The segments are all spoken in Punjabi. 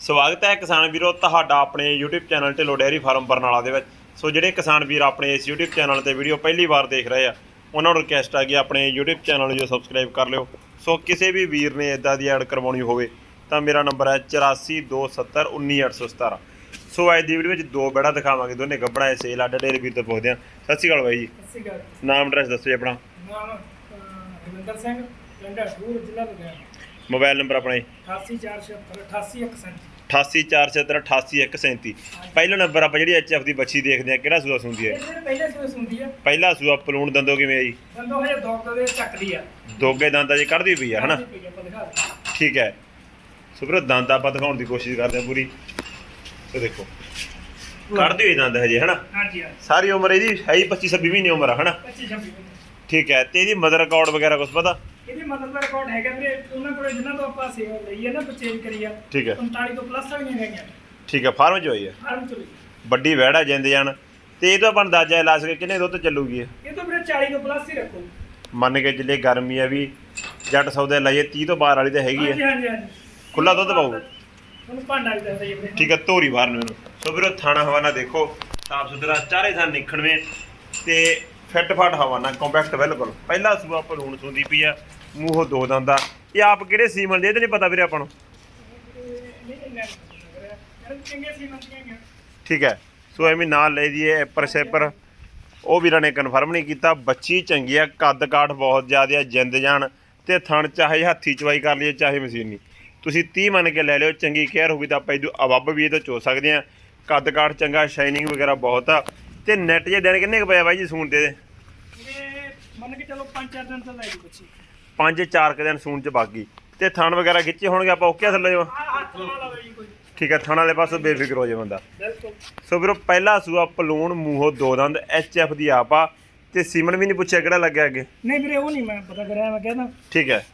ਸਵਾਗਤ ਹੈ ਕਿਸਾਨ ਵੀਰੋ ਤੁਹਾਡਾ ਆਪਣੇ YouTube channel Dhillon dairy farm Barnala ਦੇ ਵਿੱਚ। ਸੋ ਜਿਹੜੇ ਕਿਸਾਨ ਵੀਰ ਆਪਣੇ ਇਸ YouTube ਚੈਨਲ ਤੇ ਵੀਡੀਓ ਪਹਿਲੀ ਵਾਰ ਦੇਖ ਰਹੇ ਆ ਉਹਨਾਂ ਨੂੰ ਰਿਕਵੈਸਟ ਆ ਕਿ ਆਪਣੇ YouTube ਚੈਨਲ ਨੂੰ ਜੋ ਸਬਸਕ੍ਰਾਈਬ ਕਰ ਲਿਓ। ਸੋ ਕਿਸੇ ਵੀ ਵੀਰ ਨੇ ਇਦਾਂ ਦੀ ਐਡ ਕਰਵਾਉਣੀ ਹੋਵੇ ਤਾਂ ਮੇਰਾ ਨੰਬਰ ਹੈ 8427191817 ਸੋ ਅੱਜ ਦੀ ਵੀਡੀਓ ਵਿੱਚ ਦੋ ਬੈੜਾ ਦਿਖਾਵਾਂਗੇ ਦੋਨੇ ਗੱਬੜਾ ਸੇਲ ਅੱਡ ਡੇਅਰੀ ਵੀਰ ਤੋਂ ਪੁੱਛਦੇ ਆ। ਸਤਿ ਸ਼੍ਰੀ ਅਕਾਲ ਬਾਈ ਜੀ। ਸਤਿ ਸ਼੍ਰੀ ਅਕਾਲ। ਨਾਮ ਐਡਰੈਸ ਦੱਸੋ ਜੀ ਆਪਣਾ। ਨਾਮ ਅਹ, ਰਵਿੰਦਰ ਸਿੰਘ ਪਿੰਡ ਹਟੂਰ ਜ਼ਿਲ੍ਹਾ ਲੁਧਿਆਣਾ। ਮੋਬਾਈਲ ਨੰਬਰ ਆਪਣਾ ਜੀ 88476 88137 8847788137 ਪਹਿਲਾ ਨੰਬਰ ਆਪਾਂ ਜਿਹੜੀ ਐਚਐਫ ਦੀ ਬੱਚੀ ਦੇਖਦੇ ਆ ਕਿਹੜਾ ਸੂਆ ਸੁੰਦੀ ਹੈ? ਇਹ ਪਹਿਲੇ ਸੂਏ ਸੁਣਦੀ ਆ ਪਹਿਲਾ ਸੂਆ ਪਲੂਣ ਦੰਦੋ ਕਿਵੇਂ ਆ ਜੀ? ਹਜੇ ਦੋ ਕਦੇ ਚੱਕਦੀ ਆ। ਦੋਗੇ ਦੰਦਾਂ ਜੇ ਕੱਢਦੀ ਪਈ ਆ ਹਨਾ। ਠੀਕ ਹੈ। ਸੋ ਵੀਰੋ ਦੰਦ ਆਪਾਂ ਦਿਖਾਉਣ ਦੀ ਕੋਸ਼ਿਸ਼ ਕਰਦੇ ਆ ਪੂਰੀ। ਤੇ ਦੇਖੋ ਕੱਢਦੀ ਹੋਈ ਦੰਦ ਹਜੇ ਹਨਾ? ਹਾਂਜੀ ਸਾਰੀ ਉਮਰ ਇਹਦੀ ਹੈ ਹੀ 25 26 ਮਹੀਨੇ ਉਮਰ ਆ ਹਨਾ? 25 26 ਠੀਕ ਹੈ ਤੇ ਇਹਦੀ ਮਦਰ ਰਿਕਾਰਡ ਵਗੈਰਾ ਕੁਝ ਪਤਾ? ਇਹਦੀ ਮਤਲਬ ਦਾ ਰਿਕਾਰਡ ਹੈਗਾ ਵੀਰੇ ਉਹਨਾਂ ਕੋਲੇ ਜਿਨ੍ਹਾਂ ਤੋਂ ਆਪਾਂ ਸੇਵਾ ਲਈ ਹੈ ਨਾ ਪਰਚੇਜ ਕਰੀ ਆ ਠੀਕ ਹੈ। 45 ਤੋਂ ਪਲੱਸ ਵਾਲੀਆਂ ਹੈਗੀਆਂ। ਠੀਕ ਹੈ ਫਾਰਮ ਚ ਹੋਈ ਹੈ? ਫਾਰਮ ਚ ਵੱਡੀ ਵਹਿੜਾ ਜਿੰਦ ਜਾਨ। ਤੇ ਇਹ ਤੋਂ ਆਪਾਂ ਅੰਦਾਜ਼ਾ ਲਾ ਸਕੇ ਕਿੰਨੇ ਦੁੱਧ ਚੱਲੂਗੀ ਇਹ? ਇਹ ਤਾਂ ਵੀਰੇ 40 ਤੋਂ ਪਲੱਸ ਹੀ ਰੱਖੋ। ਮੰਨ ਕੇ ਚੱਲੇ ਗਰਮੀ ਆ ਵੀ ਜੱਟ ਸੌਦੇ ਲਾਈਏ 30 ਤੋਂ ਬਾਹਰ ਵਾਲੀ ਤਾਂ ਹੈਗੀ ਹੈ। ਹਾਂਜੀ ਹਾਂਜੀ ਖੁੱਲਾ ਦੁੱਧ ਪਾਊ ਤੁਹਾਨੂੰ ਭਾਂਡਾ ਵੀ ਦੱਸਦਾ ਜੀ ਠੀਕ ਹੈ ਧੋਰੀ ਬਾਹਰ ਨੂੰ ਸੋ ਵੀਰੋ ਥਾਣਾ ਹਵਾਨਾ ਦੇਖੋ ਸਾਫ਼ ਸੁਥਰਾ ਚਾਰੇ ਥਾਂ ਨਿਖਣਵੇਂ ਤੇ ਫਿੱਟ ਫਾਟ ਹਵਾਨਾ ਕੰਪੈਕਟ ਬਿਲਕੁਲ। ਪਹਿਲਾ ਸੂਆ ਭਲੂਣ ਸੁੰਦੀ ਪਈ ਆ। ਮੂੰਹੋਂ ਦੋ ਦੰਦਾ ਇਹ ਆਪ ਕਿਹੜੇ ਸੀਮਨ ਦੇ? ਇਹ ਤਾਂ ਨਹੀਂ ਪਤਾ ਵੀਰੇ ਆਪਾਂ ਨੂੰ। ਠੀਕ ਹੈ। ਸੋ ਐਵੇਂ ਨਾਲ ਲੈ ਜੀਏ ਐਪਰ ਸੈਪਰ। ਉਹ ਵੀਰਾਂ ਨੇ ਕਨਫਰਮ ਨਹੀਂ ਕੀਤਾ। ਬੱਚੀ ਚੰਗੀ ਆ, ਕੱਦ ਕਾਠ ਬਹੁਤ ਜ਼ਿਆਦਾ ਜਿੰਦ ਜਾਣ ਤੇ ਥਣ ਚਾਹੇ ਹੱਥੀ ਚਵਾਈ ਕਰ ਲਈਏ, ਚਾਹੇ ਮਸ਼ੀਨੀ। ਤੁਸੀਂ 30 ਮੰਨ ਕੇ ਲੈ ਲਿਓ, ਚੰਗੀ ਕੇਅਰ ਹੋਊਗੀ ਤਾਂ ਆਪਾਂ ਇਹਦੂ ਅਵੱਬ ਵੀ ਇਹ ਤੋਂ ਚੋ ਸਕਦੇ ਆ। ਕੱਦ ਕਾਠ ਚੰਗਾ ਸ਼ਾਈਨਿੰਗ ਵਗੈਰਾ ਬਹੁਤ ਆ। ਤੇ ਨੈਟ ਜੇ ਦਿਨ ਕਿੰਨੇ ਕੁ ਪਿਆ ਬਾਈ ਜੀ ਸੂਣ ਤੇ ਮੰਨ ਕੇ ਚਲੋ 5-4 ਦਿਨ ਤਾਂ ਲੈ ਜੂ ਬੱਚੀ। ਪੰਜ ਚਾਰ ਕੁ ਦਿਨ ਸੂਣ ਚ ਬਾਗੀ ਤੇ ਥਣ ਵਗੈਰਾ ਖਿੱਚੇ ਹੋਣਗੇ ਆਪਾਂ ਓਕੇ ਥੱਲੇ ਹੱਥ ਨਾਲ ਜੀ? ਕੋਈ ਠੀਕ ਹੈ ਥਣ ਵਾਲੇ ਪਾਸੋਂ ਬੇਫਿਕਰ ਹੋ ਜਾਏ ਬੰਦਾ। ਬਿਲਕੁਲ ਸੋ ਵੀਰੋ ਪਹਿਲਾ ਸੂਆ ਪਲੂਣ ਮੂੰਹੋਂ ਦੋ ਦੰਦ ਐਫ ਦੀ ਆਪ ਆ। ਤੇ ਸੀਮਨ ਵੀ ਨਹੀਂ ਪੁੱਛਿਆ ਕਿਹੜਾ ਲੱਗਿਆ ਅੱਗੇ? ਨਹੀਂ ਵੀਰੇ ਉਹ ਨਹੀਂ ਮੈਂ ਪਤਾ ਕਰਿਆ ਮੈਂ ਕਹਿੰਦਾ ਠੀਕ ਹੈ।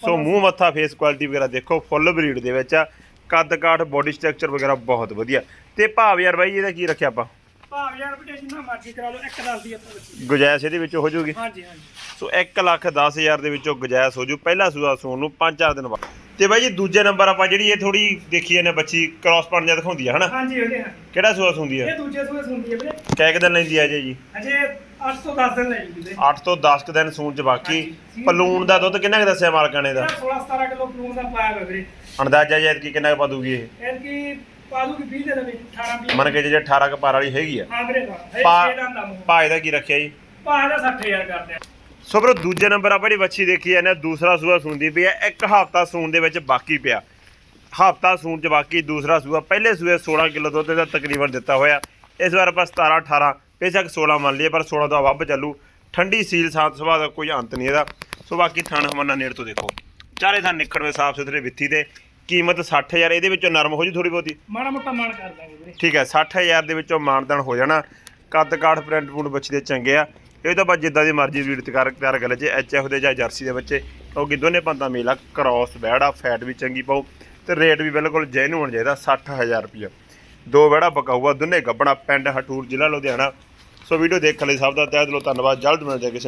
ਸੋ ਮੂੰਹ ਮੱਥਾ ਫੇਸ ਕੁਆਲਿਟੀ ਵਗੈਰਾ ਦੇਖੋ ਫੁੱਲ ਬਰੀਡ ਦੇ ਵਿੱਚ ਆ। ਕੱਦ ਕਾਠ ਬੋਡੀ ਸਟਰਕਚਰ ਵਗੈਰਾ ਬਹੁਤ ਵਧੀਆ। ਤੇ ਭਾਵ ਯਾਰ ਬਾਈ ਇਹਦਾ ਕੀ ਰੱਖਿਆ ਆਪਾਂ? ਭਾਵ ਯਾਰ ਬਟੇ ਜਿੰਨਾ ਮਰਜ਼ੀ ਕਰਾ ਲਓ ਇੱਕ ਦੱਸ ਦੀ ਆਪਾਂ ਗੁਜਾਇਸ਼ ਇਹਦੇ ਵਿੱਚ ਹੋ ਜਾਊਗੀ? ਹਾਂਜੀ ਹਾਂਜੀ। ਸੋ 1 ਲੱਖ 10 ਹਜ਼ਾਰ ਦੇ ਵਿੱਚੋਂ ਗੁਜਾਇਸ਼ ਹੋ ਜੂ। ਪਹਿਲਾ ਸੂਆ ਸੂਣ ਨੂੰ 5-4 ਦਿਨ ਬਾਅਦ। ਤੇ ਬਾਈ ਜੀ ਦੂਜੇ ਨੰਬਰ ਆਪਾਂ ਜਿਹੜੀ ਇਹ ਥੋੜੀ ਦੇਖੀ ਜਾਂਦੇ ਬੱਚੀ ਕ੍ਰਾਸ ਪਣ ਜਿਹਾ ਦਿਖਾਉਂਦੀ ਆ ਹਨਾ? ਹਾਂਜੀ ਉਹਦੇ ਹਾਂ। ਕਿਹੜਾ ਸੂਆ ਸੁੰਦੀ ਆ? ਇਹ ਦੂਜੇ ਸੂਏ ਸੁਣਦੀ ਹੈ ਵੀਰੇ। ਕੁ ਦਿਨ ਲੈਂਦੀ ਆ ਜੇ ਜੀ। ਅਜੇ 8 ਤੋਂ 10 ਦਿਨ ਲੈ ਜੂ ਵੀਰੇ। 8 ਤੋਂ 10 ਕੁ ਦਿਨ ਸੂਣ ਚ ਬਾਕੀ। ਹਾਂਜੀ। ਪਲੂਣ ਦਾ ਦੁੱਧ ਕਿੰਨਾ ਕੁ ਦੱਸਿਆ ਮਾਲਕਾਂ ਨੇ ਦਾ 16 17 ਕਿਲੋ ਪਲੂਣ ਦਾ ਪਾਇਆ ਹੋਇਆ ਵੀਰੇ। ਅੰਦਾਜ਼ਾ ਜੈਦ ਕੀ ਕਿੰਨਾ ਕੁ ਪਾ ਦੂਗੀ ਇਹ? ਇਹ ਕੀ ਪਾ ਦੂਗੀ 20 ਦੇ ਦੇ 18 20 ਮੰਨ ਕੇ ਜੇ 18 ਕ ਪਾਰ ਵਾਲੀ ਹੈਗੀ ਆ। ਹਾਂ ਵੀਰੇ ਹਾਂ। ਇਹ ਪਾ 6 ਦਾ ਦਮ ਭਾ ਇਹਦਾ ਕੀ ਰੱਖਿਆ ਜੀ? ਪਾ ਦਾ 60000 ਕਰਦੇ ਆ। ਸੋ ਵੀਰੋ ਦੂਜੇ ਨੰਬਰ ਆਪਾਂ ਜਿਹੜੀ ਵੱਛੀ ਦੇਖੀ ਹਾਂ ਦੂਸਰਾ ਸੂਆ ਸੂੰਦੀ ਪਈ ਹੈ ਇੱਕ ਹਫਤਾ ਸੂਣ ਦੇ ਵਿੱਚ ਬਾਕੀ ਪਿਆ। ਹਫਤਾ ਸੂਣ ਚ ਬਾਕੀ ਦੂਸਰਾ ਸੂਆ ਪਹਿਲੇ ਸੂਏ 16 ਕਿਲੋ ਦੁੱਧ ਦਾ ਤਕਰੀਬਨ ਦਿੱਤਾ ਹੋਇਆ। ਇਸ ਵਾਰ ਆਪਾਂ 17 18 ਬੇਸ਼ੱਕ 16 ਮੰਨ ਲਈਏ ਪਰ 16 ਤੋਂ ਵੱਧ ਚੱਲੂ। ਠੰਡੀ ਸੀਲ ਸਾਤ ਸੁਭਾਅ ਦਾ ਕੋਈ ਅੰਤ ਨਹੀਂ ਇਹਦਾ। ਸੋ ਬਾਕੀ ਥਣ ਹਮਨਾ ਨੇੜ ਤੋਂ ਦੇਖੋ। ਚਾਰੇ ਥਾਂ ਨਿਕੜਵੇਂ ਸਾਫ਼ ਸੁਥਰੇ ਵਿੱਥੀ ਤੇ ਕੀਮਤ 60000 ਇਹਦੇ ਵਿੱਚੋਂ ਨਰਮ ਹੋ ਜੂ ਥੋੜੀ ਬਹੁਤੀ। ਮਾੜਾ ਮੋਟਾ ਮਾਣ ਕਰ ਦਾਂਗੇ ਵੀਰੇ। ਠੀਕ ਹੈ 60000 ਦੇ ਵਿੱਚੋਂ ਮਾਨਦਾਨ ਹੋ ਜਾਣਾ। ਕੱਦ ਕਾਠ ਪ੍ਰਿੰਟ ਪੂੰਡ ਬੱਚੇ ਦੇ ਚੰਗੇ ਆ। ਇਹ ਤਾਂ ਬਸ ਜਿੱਦਾਂ ਦੀ ਮਰਜ਼ੀ ਵੀਰ ਤਿਆਰ ਤਿਆਰ ਕਰ ਲੈ ਜੇ ਐਚਐਫ ਦੇ ਜਾਂ ਜਰਸੀ ਦੇ ਬੱਚੇ। ਕਿਉਂਕਿ ਦੋਨੇ ਪੰਤਾਂ ਮੇਲਾ ਕ੍ਰਾਸ ਬਹਿੜਾ ਫੈਟ ਵੀ ਚੰਗੀ ਪਾਉ ਤੇ ਰੇਟ ਵੀ ਬਿਲਕੁਲ ਜੈਨੂਨ ਚਾਹੀਦਾ 60000 ਰੁਪਇਆ ਦੋ ਬੈੜਾ ਬਕਾਊਆ ਦੋਨੇ ਗੱਬਣਾ, ਪਿੰਡ ਹਟੂਰ, ਜ਼ਿਲ੍ਹਾ ਲੁਧਿਆਣਾ। ਸੋ ਵੀਡੀਓ ਦੇਖਣ ਲਈ ਸਭ ਦਾ ਤਹਿ ਦਿਲੋਂ ਧੰਨਵਾਦ, ਜਲਦ ਮਿਲ ਜਾਏ ਕਿਸੇ